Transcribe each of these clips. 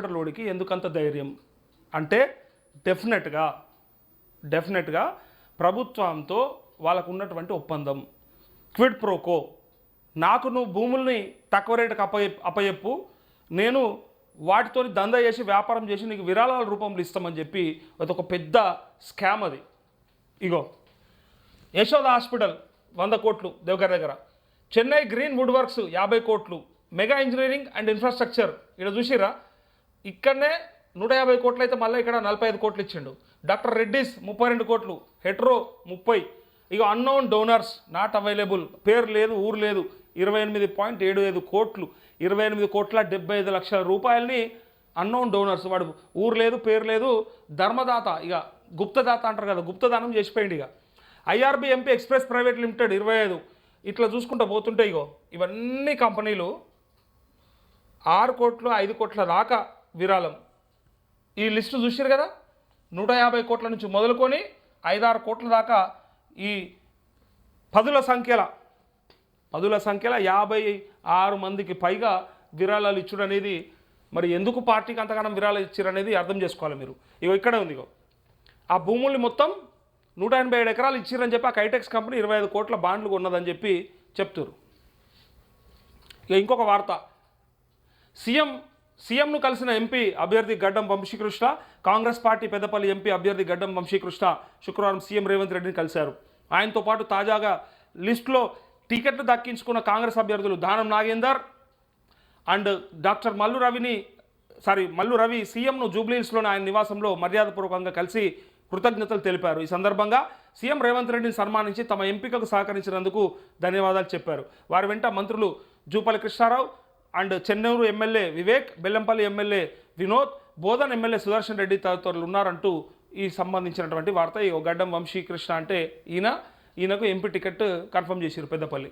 Hospital ఓడికి ఎందుకంత ధైర్యం? అంటే డెఫినెట్గా డెఫినెట్గా ప్రభుత్వంతో వాళ్ళకు ఉన్నటువంటి ఒప్పందం. Quid pro quo. నాకు నువ్వు భూముల్ని తక్కువ రేటుకు అప్ప అప్పయెప్పు. నేను వాటితో దందా చేసి వ్యాపారం చేసి నీకు విరాళాల రూపంలో ఇస్తామని చెప్పి అదొక పెద్ద స్కామ్ అది. ఇగో యశోద హాస్పిటల్ వంద కోట్లు దేవగారి దగ్గర. చెన్నై గ్రీన్ వుడ్ వర్క్స్ యాభై కోట్లు. Mega engineering and infrastructure. ఇక్కడ చూసిరా ఇక్కడనే నూట యాభై కోట్లు అయితే మళ్ళీ ఇక్కడ నలభై ఐదు కోట్లు ఇచ్చిండు. డాక్టర్ రెడ్డిస్ ముప్పై రెండు కోట్లు హెట్రో ముప్పై. ఇక అన్నోన్ డోనర్స్ నాట్ అవైలబుల్ పేరు లేదు ఊరు లేదు. ఇరవై ఎనిమిది పాయింట్ ఏడు ఐదు కోట్లు ఇరవై ఎనిమిది కోట్ల డెబ్బై ఐదు లక్షల రూపాయలని అన్నోన్ డోనర్స్ వాడు ఊరు లేదు పేరు లేదు ధర్మదాత ఇక గుప్తదాత అంటారు కదా గుప్తదానం చేసిపోయింది ఇక IRB MP express private limited ఇరవై ఐదు ఇట్లా చూసుకుంటూ పోతుంటే ఇగో ఇవన్నీ కంపెనీలు ఆరు కోట్లు ఐదు కోట్ల దాకా విరాళం. ఈ లిస్టు చూసారు కదా? నూట యాభై కోట్ల నుంచి మొదలుకొని ఐదారు కోట్ల దాకా ఈ పదుల సంఖ్యల పదుల సంఖ్యల యాభై ఆరు మందికి పైగా విరాళాలు ఇచ్చుడు అనేది మరి ఎందుకు పార్టీకి అంతగానం విరాళాలు ఇచ్చారు అనేది అర్థం చేసుకోవాలి మీరు. ఇగో ఇక్కడే ఉంది ఇగో. ఆ భూముల్ని మొత్తం నూట ఎనభై ఏడు ఎకరాలు ఇచ్చిరని చెప్పి ఆ కైటెక్స్ కంపెనీ ఇరవై ఐదు కోట్ల బాండ్లు కొన్నదని చెప్పి చెప్తారు ఇక ఇంకొక వార్త. సీఎం సీఎంను కలిసిన ఎంపీ అభ్యర్థి Gaddam Vamsi Krishna Congress party Peddapalli MP అభ్యర్థి గడ్డం వంశీకృష్ణ శుక్రవారం సీఎం రేవంత్ రెడ్డిని కలిశారు. ఆయనతో పాటు తాజాగా లిస్టులో టికెట్లు దక్కించుకున్న కాంగ్రెస్ అభ్యర్థులు దానం నాగేందర్ అండ్ డాక్టర్ మల్లు రవిని సారీ మల్లు రవి సీఎంను జూబ్లీహిల్స్లోని ఆయన నివాసంలో మర్యాదపూర్వకంగా కలిసి కృతజ్ఞతలు తెలిపారు. ఈ సందర్భంగా సీఎం రేవంత్ రెడ్డిని సన్మానించి తమ ఎంపికకు సహకరించినందుకు ధన్యవాదాలు చెప్పారు. వారి వెంట మంత్రులు Jupally Krishna Rao and Chennur MLA Vivek Bellampalli MLA Vinod Bodhan MLA Sudarshan Reddy తదితరులు ఉన్నారంటూ ఈ సంబంధించినటువంటి వార్త. ఈ గడ్డం వంశీకృష్ణ అంటే ఈయన. ఈయనకు ఎంపీ టికెట్ కన్ఫర్మ్ చేశారు పెద్దపల్లి.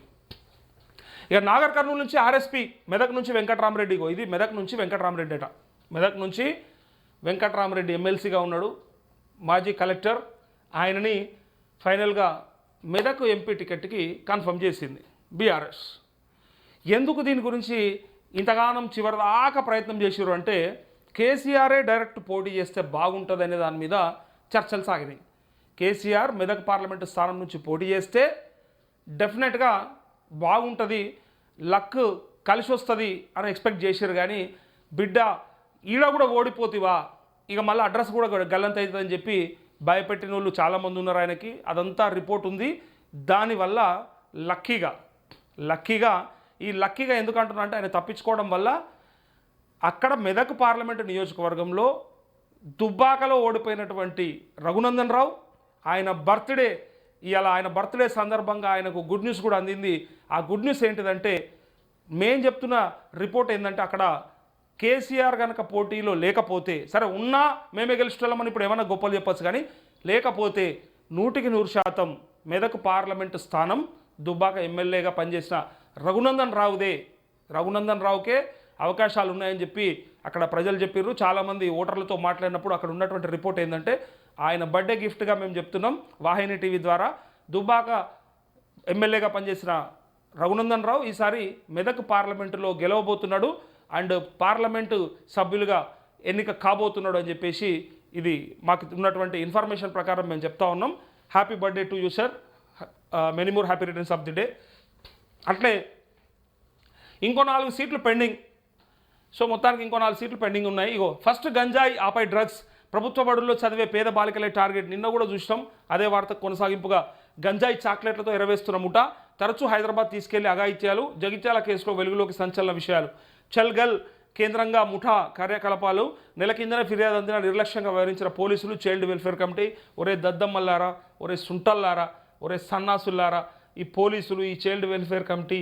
ఇక నాగర్ కర్నూలు నుంచి ఆర్ఎస్పి మెదక్ నుంచి వెంకట్రామరెడ్డిగో ఇది మెదక్ నుంచి వెంకట్రామరెడ్డి అట. మెదక్ నుంచి వెంకట్రామరెడ్డి ఎమ్మెల్సీగా ఉన్నాడు మాజీ కలెక్టర్. ఆయనని ఫైనల్గా మెదక్ ఎంపీ టికెట్కి కన్ఫర్మ్ చేసింది బీఆర్ఎస్. ఎందుకు దీని గురించి ఇంతగానం చివరిదాకా ప్రయత్నం చేసారు అంటే కేసీఆరే డైరెక్ట్ పోటీ చేస్తే బాగుంటుంది అనే దాని మీద చర్చలు సాగినాయి. కేసీఆర్ మెదక్ పార్లమెంటు స్థానం నుంచి పోటీ చేస్తే డెఫినెట్గా బాగుంటుంది లక్ కలిసి వస్తుంది అని ఎక్స్పెక్ట్ చేశారు కానీ బిడ్డ ఈడ కూడా ఓడిపోతివా ఇక మళ్ళీ అడ్రస్ కూడా గల్లంత అవుతుందని చెప్పి భయపెట్టిన వాళ్ళు చాలామంది ఉన్నారు ఆయనకి. అదంతా రిపోర్ట్ ఉంది. దానివల్ల లక్కీగా లక్కీగా ఈ లక్కీగా ఎందుకు అంటున్నా అంటే ఆయన తప్పించుకోవడం వల్ల అక్కడ మెదక్ పార్లమెంటు నియోజకవర్గంలో దుబ్బాకలో ఓడిపోయినటువంటి రఘునందన్ రావు ఆయన బర్త్డే ఇలా ఆయన బర్త్డే సందర్భంగా ఆయనకు గుడ్ న్యూస్ కూడా అందింది. ఆ గుడ్ న్యూస్ ఏంటిదంటే మేం చెప్తున్న రిపోర్ట్ ఏంటంటే అక్కడ కేసీఆర్ కనుక పోటీలో లేకపోతే సరే ఉన్నా మేమే గెలుచుకోవాలని ఇప్పుడు ఏమైనా గొప్పలు చెప్పొచ్చు కానీ లేకపోతే నూటికి నూరు శాతం మెదక్ పార్లమెంటు స్థానం దుబ్బాక ఎమ్మెల్యేగా పనిచేసిన రఘునందన్ రావుదే. రఘునందన్ రావుకే అవకాశాలు ఉన్నాయని చెప్పి అక్కడ ప్రజలు చెప్పారు చాలామంది ఓటర్లతో మాట్లాడినప్పుడు అక్కడ ఉన్నటువంటి రిపోర్ట్ ఏంటంటే ఆయన బర్త్డే గిఫ్ట్గా మేము చెప్తున్నాం వాహిని టీవీ ద్వారా. దుబ్బాక ఎమ్మెల్యేగా పనిచేసిన రఘునందన్ రావు ఈసారి మెదక్ పార్లమెంటులో గెలవబోతున్నాడు అండ్ పార్లమెంటు సభ్యులుగా ఎన్నిక కాబోతున్నాడు అని చెప్పేసి ఇది మాకు ఉన్నటువంటి ఇన్ఫర్మేషన్ ప్రకారం మేము చెప్తా ఉన్నాం. Happy birthday to you sir. Many more happy returns of the day. అట్లే ఇంకో నాలుగు సీట్లు పెండింగ్. సో మొత్తానికి ఇంకో నాలుగు సీట్లు పెండింగ్ ఉన్నాయి. ఇగో ఫస్ట్ గంజాయి ఆపై డ్రగ్స్. ప్రభుత్వ బడుల్లో చదివే పేద బాలికలే టార్గెట్. నిన్న కూడా చూసినాం. అదే వార్త కొనసాగింపుగా గంజాయి చాక్లెట్లతో ఎరవేస్తున్న ముఠ తరచూ హైదరాబాద్ తీసుకెళ్ళి అఘాయిత్యాలు జగిత్యాల కేసులో వెలుగులోకి సంచలన విషయాలు. చల్గల్ కేంద్రంగా ముఠా కార్యకలాపాలు నెల కిందనే ఫిర్యాదు అందిన నిర్లక్ష్యంగా వ్యవహరించిన పోలీసులు చైల్డ్ వెల్ఫేర్ కమిటీ ఒరే దద్దమ్మల్లారా ఒరే సుంటల్లారా ఒరే సన్నాసుల్లారా ఈ పోలీసులు ఈ చైల్డ్ వెల్ఫేర్ కమిటీ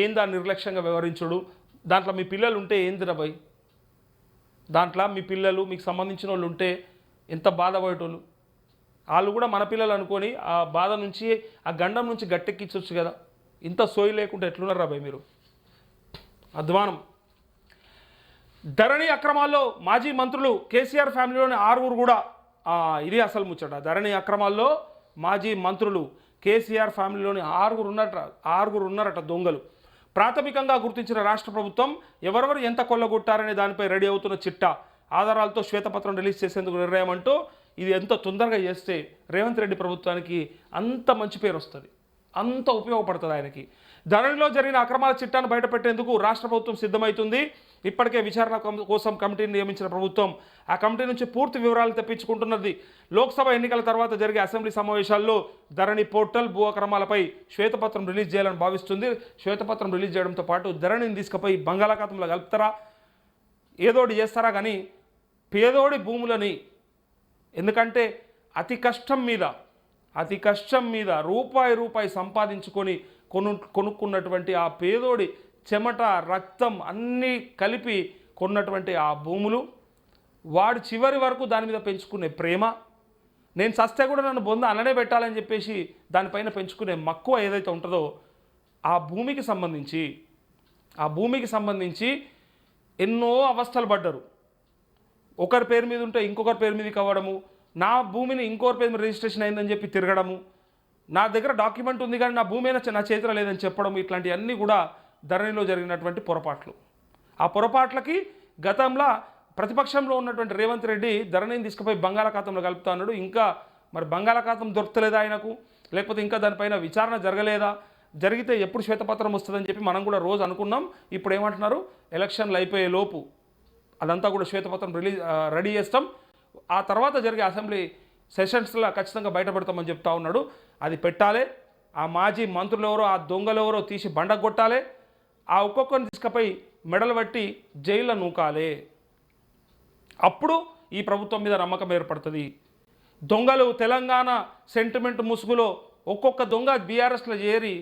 ఏందా నిర్లక్ష్యంగా వ్యవహరించుడు? దాంట్లో మీ పిల్లలు ఉంటే ఏందిరా భయ్? దాంట్లో మీ పిల్లలు మీకు సంబంధించిన వాళ్ళు ఉంటే ఎంత బాధపడేటోళ్ళు వాళ్ళు కూడా మన పిల్లలు అనుకొని ఆ బాధ నుంచి ఆ గండం నుంచి గట్టెక్కించవచ్చు కదా. ఇంత సోయి లేకుండా ఎట్లున్నారు రాబాయ్ మీరు? అధ్వానం. ధరణి అక్రమాల్లో మాజీ మంత్రులు కేసీఆర్ ఫ్యామిలీలోని ఆరుగురు కూడా ఇది అసలు ముచ్చట. ధరణి అక్రమాల్లో మాజీ మంత్రులు కేసీఆర్ ఫ్యామిలీలోని ఆరుగురు ఉన్నట ఆరుగురు ఉన్నారట దొంగలు. ప్రాథమికంగా గుర్తించిన రాష్ట్ర ప్రభుత్వం ఎవరెవరు ఎంత కొల్లగొట్టారనే దానిపై రెడీ అవుతున్న చిట్టా. ఆధారాలతో శ్వేతపత్రం రిలీజ్ చేసేందుకు నిర్ణయం అంటూ ఇది ఎంత తొందరగా చేస్తే రేవంత్ రెడ్డి ప్రభుత్వానికి అంత మంచి పేరు వస్తుంది. అంత ఉపయోగపడుతుంది ఆయనకి. ధరణిలో జరిగిన అక్రమాల చిట్టాను బయటపెట్టేందుకు రాష్ట్ర ప్రభుత్వం సిద్ధమవుతుంది ఇప్పటికే విచారణ కోసం కమిటీని నియమించిన ప్రభుత్వం ఆ కమిటీ నుంచి పూర్తి వివరాలు తెప్పించుకుంటున్నది. లోక్సభ ఎన్నికల తర్వాత జరిగే అసెంబ్లీ సమావేశాల్లో ధరణి పోర్టల్ భూ అక్రమాలపై శ్వేతపత్రం రిలీజ్ చేయాలని భావిస్తుంది. శ్వేతపత్రం రిలీజ్ చేయడంతో పాటు ధరణిని తీసుకుపోయి బంగాళాఖాతంలో కలుపుతారా? ఏదోటి చేస్తారా కానీ పేదోడి భూములని ఎందుకంటే అతి కష్టం మీద అతి కష్టం మీద రూపాయి రూపాయి సంపాదించుకొని కొను కొనుక్కున్నటువంటి ఆ పేదోడి చెమట రక్తం అన్నీ కలిపి కొన్నటువంటి ఆ భూములు. వాడు చివరి వరకు దాని మీద పెంచుకునే ప్రేమ. నేను సస్తే కూడా నన్ను బొంద అననే పెట్టాలని చెప్పేసి దానిపైన పెంచుకునే మక్కువ ఏదైతే ఉంటుందో ఆ భూమికి సంబంధించి ఆ భూమికి సంబంధించి ఎన్నో అవస్థలు పడ్డరు. ఒకరి పేరు మీద ఉంటే ఇంకొకరి పేరు మీదకి అవ్వడము నా భూమిని ఇంకొకరి పేరు మీద రిజిస్ట్రేషన్ అయిందని చెప్పి తిరగడము నా దగ్గర డాక్యుమెంట్ ఉంది కానీ నా భూమి నా చేతిలో లేదని చెప్పడం ఇట్లాంటివన్నీ కూడా ధరణిలో జరిగినటువంటి పొరపాట్లు. ఆ పొరపాట్లకి గతంలో ప్రతిపక్షంలో ఉన్నటువంటి రేవంత్ రెడ్డి ధరణిని తీసుకుపోయి బంగాళాఖాతంలో కలుపుతా అన్నాడు ఇంకా మరి బంగాళాఖాతం దొరకలేదా ఆయనకు? లేకపోతే ఇంకా దానిపైన విచారణ జరగలేదా? జరిగితే ఎప్పుడు శ్వేతపత్రం వస్తుందని చెప్పి మనం కూడా రోజు అనుకున్నాం. ఇప్పుడు ఏమంటున్నారు? ఎలక్షన్లు అయిపోయే లోపు అదంతా కూడా శ్వేతపత్రం రిలీజ్ రెడీ చేస్తాం. ఆ తర్వాత జరిగే అసెంబ్లీ సెషన్స్లో ఖచ్చితంగా బయటపెడతామని చెప్తా ఉన్నాడు. అది పెట్టాలి. ఆ మాజీ మంత్రులు ఎవరో ఆ దొంగలు ఎవరో తీసి బండ కొట్టాలి ఆ ఒక్కొక్కరిని తీసుకుపోయి మెడలు పట్టి జైల్లో నూకాలి. అప్పుడు ఈ ప్రభుత్వం మీద నమ్మకం ఏర్పడుతుంది. దొంగలు తెలంగాణ సెంటిమెంట్ ముసుగులో ఒక్కొక్క దొంగ బీఆర్ఎస్లో చేరి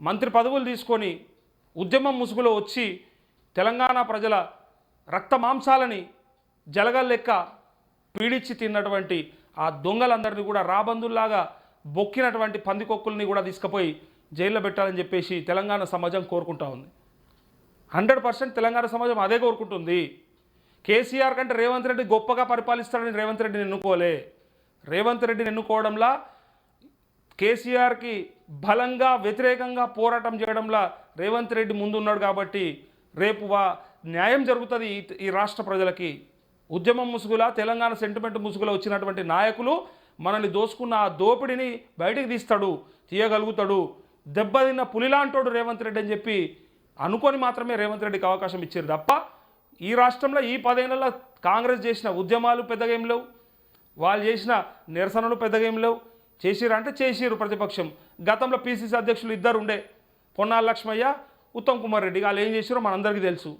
మంత్రి పదవులు తీసుకొని ఉద్యమం ముసుగులో వచ్చి తెలంగాణ ప్రజల రక్త మాంసాలని జలగల్లెక్క పీడించి తిన్నటువంటి ఆ దొంగలందరినీ కూడా రాబందుల్లాగా బొక్కినటువంటి పందికొక్కుల్ని కూడా తీసుకుపోయి జైల్లో పెట్టాలని చెప్పేసి తెలంగాణ సమాజం కోరుకుంటా ఉంది. హండ్రెడ్ పర్సెంట్ తెలంగాణ సమాజం అదే కోరుకుంటుంది. కేసీఆర్ కంటే రేవంత్ రెడ్డి గొప్పగా పరిపాలిస్తాడని రేవంత్ రెడ్డిని ఎన్నుకోలే. రేవంత్ రెడ్డిని ఎన్నుకోవడంలా కేసీఆర్కి బలంగా వ్యతిరేకంగా పోరాటం చేయడంలో రేవంత్ రెడ్డి ముందున్నాడు కాబట్టి రేపు వా న్యాయం జరుగుతుంది ఈ రాష్ట్ర ప్రజలకి. ఉద్యమం ముసుగులా తెలంగాణ సెంటిమెంట్ ముసుగులో వచ్చినటువంటి నాయకులు మనల్ని దోసుకున్న ఆ దోపిడిని బయటికి తీస్తాడు తీయగలుగుతాడు. దెబ్బతిన్న పులిలాంటోడు రేవంత్ రెడ్డి అని చెప్పి అనుకొని మాత్రమే రేవంత్ రెడ్డికి అవకాశం ఇచ్చారు తప్ప ఈ రాష్ట్రంలో ఈ పదేళ్ళలో కాంగ్రెస్ చేసిన ఉద్యమాలు పెద్దగా ఏం లేవు. వాళ్ళు చేసిన నిరసనలు పెద్దగా ఏం లేవు. చేసిరు అంటే చేసిరు ప్రతిపక్షం. గతంలో పీసీసీ అధ్యక్షులు ఇద్దరు ఉండే పొన్నాల లక్ష్మయ్య ఉత్తమ్ కుమార్ రెడ్డి వాళ్ళు ఏం చేసిరో మనందరికీ తెలుసు.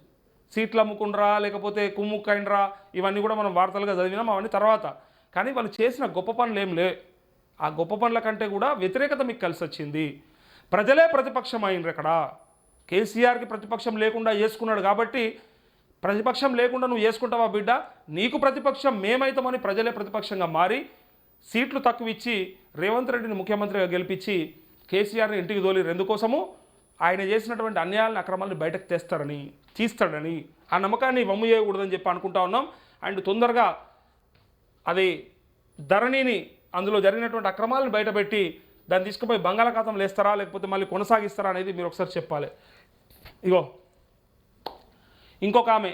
సీట్లు అమ్ముకుండ్రా లేకపోతే కుమ్ముక్కైండ్రా ఇవన్నీ కూడా మనం వార్తలుగా చదివినాం అవన్నీ తర్వాత. కానీ వాళ్ళు చేసిన గొప్ప పనులు ఏం లే ఆ గొప్ప పనుల కంటే కూడా వ్యతిరేకత మీకు కలిసి వచ్చింది ప్రజలే ప్రతిపక్షం అయినరు అక్కడ. కేసీఆర్కి ప్రతిపక్షం లేకుండా చేసుకున్నాడు కాబట్టి ప్రతిపక్షం లేకుండా నువ్వు చేసుకుంటావా బిడ్డ? నీకు ప్రతిపక్షం మేమైతామని ప్రజలే ప్రతిపక్షంగా మారి సీట్లు తక్కువ ఇచ్చి రేవంత్ రెడ్డిని ముఖ్యమంత్రిగా గెలిపించి కేసీఆర్ని ఇంటికి దోలిరు ఎందుకోసము? ఆయన చేసినటువంటి అన్యాయాలను అక్రమాలను బయటకు తెస్తారని తీస్తాడని. ఆ నమ్మకాన్ని వమ్ము చేయకూడదని చెప్పి అనుకుంటా ఉన్నాం. అండ్ తొందరగా అది ధరణిని అందులో జరిగినటువంటి అక్రమాలను బయటపెట్టి దాన్ని తీసుకుపోయి బంగాళాఖాతం వేస్తారా లేకపోతే మళ్ళీ కొనసాగిస్తారా అనేది మీరు ఒకసారి చెప్పాలి. ఇగో ఇంకొక ఆమె